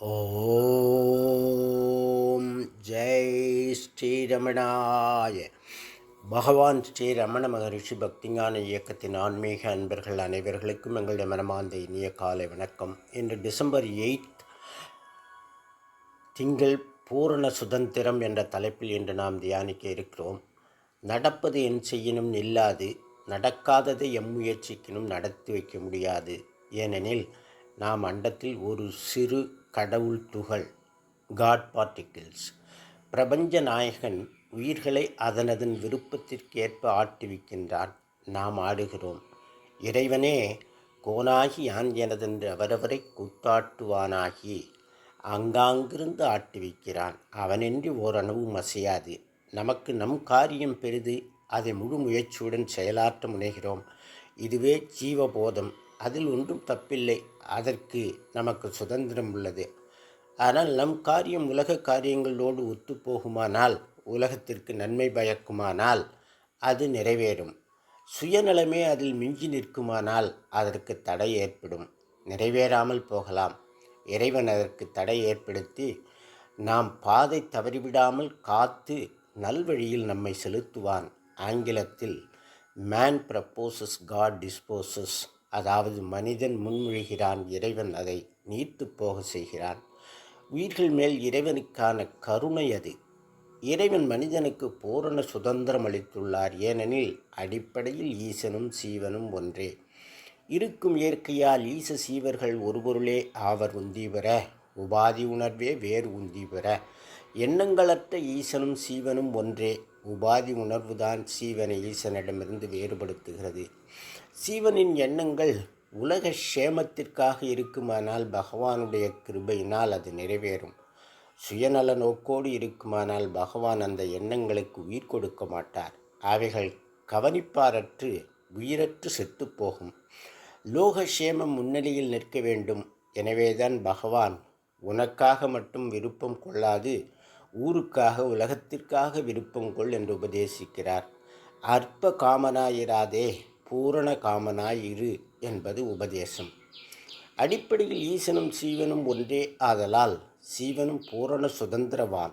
ஓம் ஜெய் ஸ்ரீரமணாய. பகவான் ஸ்ரீ ரமண மகரிஷி பக்திஞான இயக்கத்தின் ஆன்மீக அன்பர்கள் அனைவர்களுக்கும் எங்களுடைய மனமார்ந்த இனிய காலை வணக்கம். இன்று டிசம்பர் எயித் திங்கள் பூரண சுதந்திரம் என்ற தலைப்பில் இன்று நாம் தியானிக்க இருக்கிறோம். நடப்பது என் செய்யினும் நில்லாது நடக்காததை எம்முயற்சிக்கினும் நடத்தி வைக்க முடியாது. ஏனெனில் நாம் அண்டத்தில் ஒரு சிறு கடவுள் துகள். காட் பார்ட்டிகிள்ஸ் பிரபஞ்ச நாயகன் உயிர்களை அதனதன் விருப்பத்திற்கேற்ப ஆட்டுவிக்கின்றான். நாம் ஆடுகிறோம். இறைவனே கோனாகி யான் எனதென்று அவரவரை கூத்தாட்டுவானாகி அங்காங்கிருந்து ஆட்டுவிக்கிறான். அவனின்றி ஓரணவும் அசையாது. நமக்கு நம் காரியம் பெரிது. அதை முழு முயற்சியுடன் செயலாற்ற முனைகிறோம். இதுவே ஜீவபோதம். அதில் ஒன்றும் தப்பில்லை. அதற்கு நமக்கு சுதந்திரம் உள்ளது. ஆனால் நம் காரியம் உலக காரியங்களோடு ஒத்துப்போகுமானால் உலகத்திற்கு நன்மை பயக்குமானால் அது நிறைவேறும். சுயநலமே அதில் மிஞ்சி நிற்குமானால் அதற்கு தடை ஏற்படும். நிறைவேறாமல் போகலாம். இறைவன் அதற்கு தடை ஏற்படுத்தி நாம் பாதை தவறிவிடாமல் காத்து நல்வழியில் நம்மை செலுத்துவான். ஆங்கிலத்தில் மேன் ப்ரப்போசஸ் காட் டிஸ்போசஸ் அதாவது மனிதன் முன்மொழிகிறான் இறைவன் அதை நீர்த்து போக செய்கிறான். உயிர்கள் மேல் இறைவனுக்கான கருணை அது. இறைவன் மனிதனுக்கு பூரண சுதந்திரம் அளித்துள்ளார். ஏனெனில் அடிப்படையில் ஈசனும் சீவனும் ஒன்றே. இருக்கும் இயற்கையால் ஈச சீவர்கள் ஒரு பொருளே ஆவர் உந்தி பெற உபாதி உணர்வே வேறு உந்தி பெற. எண்ணங்களற்ற ஈசனும் சீவனும் ஒன்றே. உபாதி உணர்வுதான் சீவனை ஈசனிடமிருந்து வேறுபடுத்துகிறது. சீவனின் எண்ணங்கள் உலக சேமத்திற்காக இருக்குமானால் பகவானுடைய கிருபையினால் அது நிறைவேறும். சுயநல நோக்கோடு இருக்குமானால் பகவான் அந்த எண்ணங்களுக்கு உயிர் கொடுக்க மாட்டார். அவைகள் கவனிப்பாரற்று உயிரற்று செத்துப்போகும் லோக சேமம் முன்னிலையில் நிற்க வேண்டும். எனவேதான் பகவான் உனக்காக மட்டும் விருப்பம் கொள்ளாது ஊருக்காக உலகத்திற்காக விருப்பம் கொள் என்று உபதேசிக்கிறார். அற்ப காமனாயிராதே பூரண காமனாயிரு என்பது உபதேசம். அடிப்படையில் ஈசனும் சீவனும் ஒன்றே ஆதலால் சீவனும் பூரண சுதந்திரவான்.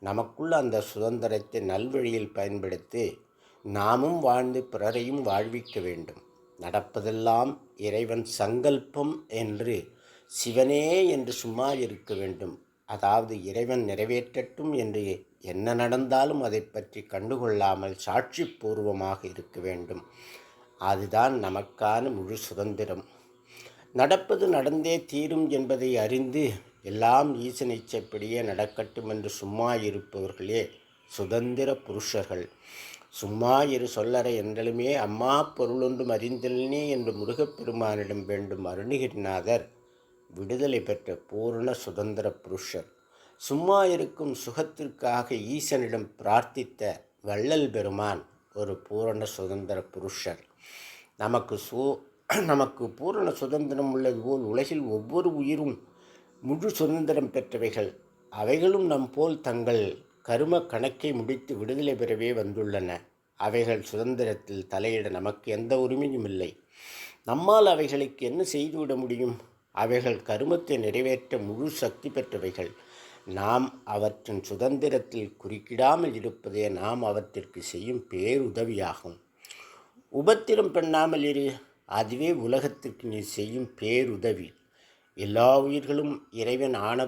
நமக்குள்ள அந்த சுதந்திரத்தை நல்வழியில் பயன்படுத்தி நாமும் வாழ்ந்து பிறரையும் வாழ்விக்க வேண்டும். நடப்பதெல்லாம் இறைவன் சங்கல்பம் என்று சிவனே என்று சும்மா இருக்க வேண்டும். அதாவது இறைவன் நிறைவேற்றட்டும் என்று என்ன நடந்தாலும் அதை பற்றி கண்டுகொள்ளாமல் சாட்சி பூர்வமாக இருக்க வேண்டும். அதுதான் நமக்கான முழு சுதந்திரம். நடப்பது நடந்தே தீரும் என்பதை அறிந்து எல்லாம் ஈசனிச்சப்படியே நடக்கட்டும் என்று சும்மா இருப்பவர்களே சுதந்திர புருஷர்கள். சும்மா இரு சொல்லறை என்றலுமே அம்மா பொருளொன்றும் அறிந்தல்னே என்று முருகப்பெருமானிடம் வேண்டும் அருணகிரிநாதர் விடுதலை பெற்ற பூர்ண சுதந்திர புருஷர். சும்மா இருக்கும் சுகத்திற்காக ஈசனிடம் பிரார்த்தித்த வள்ளல் பெருமான் ஒரு பூரண சுதந்திர புருஷர். நமக்கு சு நமக்கு பூரண சுதந்திரம் உள்ளது போல் உலகில் ஒவ்வொரு உயிரும் முழு சுதந்திரம் பெற்றவைகள். அவைகளும் நம் போல் தங்கள் கரும கணக்கை முடித்து விடுதலை பெறவே வந்துள்ளன. அவைகள் சுதந்திரத்தில் தலையிட நமக்கு எந்த உரிமையும் இல்லை. நம்மால் அவைகளுக்கு என்ன செய்துவிட முடியும்? அவைகள் கருமத்தை நிறைவேற்ற முழு சக்தி பெற்றவைகள். நாம் அவற்றின் சுதந்திரத்தில் குறுக்கிடாமல் இருப்பதே நாம் அவற்றிற்கு செய்யும் பேருதவியாகும். உபத்திரம் பண்ணாமல் இரு அதுவே உலகத்திற்கு நீ செய்யும் பேருதவி. எல்லா உயிர்களும் இறைவன் ஆன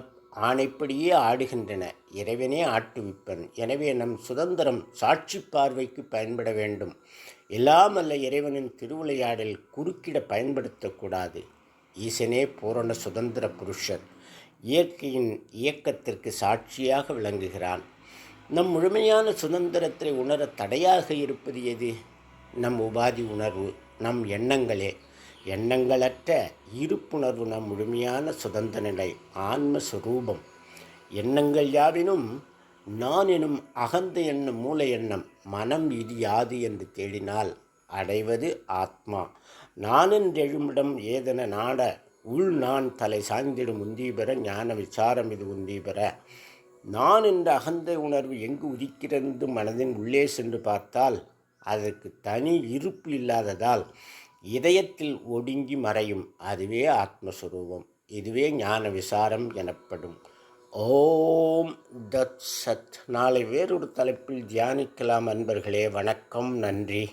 ஆணைப்படியே ஆடுகின்றன. இறைவனே ஆட்டுவிப்பன். எனவே நம் சுதந்திரம் சாட்சி பார்வைக்கு பயன்பட வேண்டும். எல்லாம் அல்ல இறைவனின் திருவிளையாடல் குறுக்கிட பயன்படுத்தக்கூடாது ஈசனே பூரண சுதந்திர புருஷர். இயற்கையின் இயக்கத்திற்கு சாட்சியாக விளங்குகிறான். நம் முழுமையான சுதந்திரத்தை உணர தடையாக இருப்பது எது? நம் உபாதி உணர்வு நம் எண்ணங்களே. எண்ணங்களற்ற இருப்புணர்வு நம் முழுமையான சுதந்திர நிலை ஆன்ம எண்ணங்கள் யாவினும் நான் எனும் அகந்த எண்ணம் மூல எண்ணம் மனம் இது யாது என்று தேடினால் அடைவது ஆத்மா. நானென்றெழுமிடம் ஏதென நாட உள் நான் தலை சாய்ந்திடும் உந்தீபெற ஞான விசாரம் இது உந்தீபெற. நான் என்ற அகந்தை உணர்வு எங்கு உதிக்கிறது மனதின் உள்ளே சென்று பார்த்தால் அதற்கு தனி இருப்பு இல்லாததால் இதயத்தில் ஒடுங்கி மறையும் அதுவே ஆத்மஸ்வரூபம் இதுவே ஞான விசாரம் எனப்படும். ஓம் தத் சத். நாளை வேறொரு தலைப்பில் தியானிக்கலாம் அன்பர்களே. வணக்கம். நன்றி.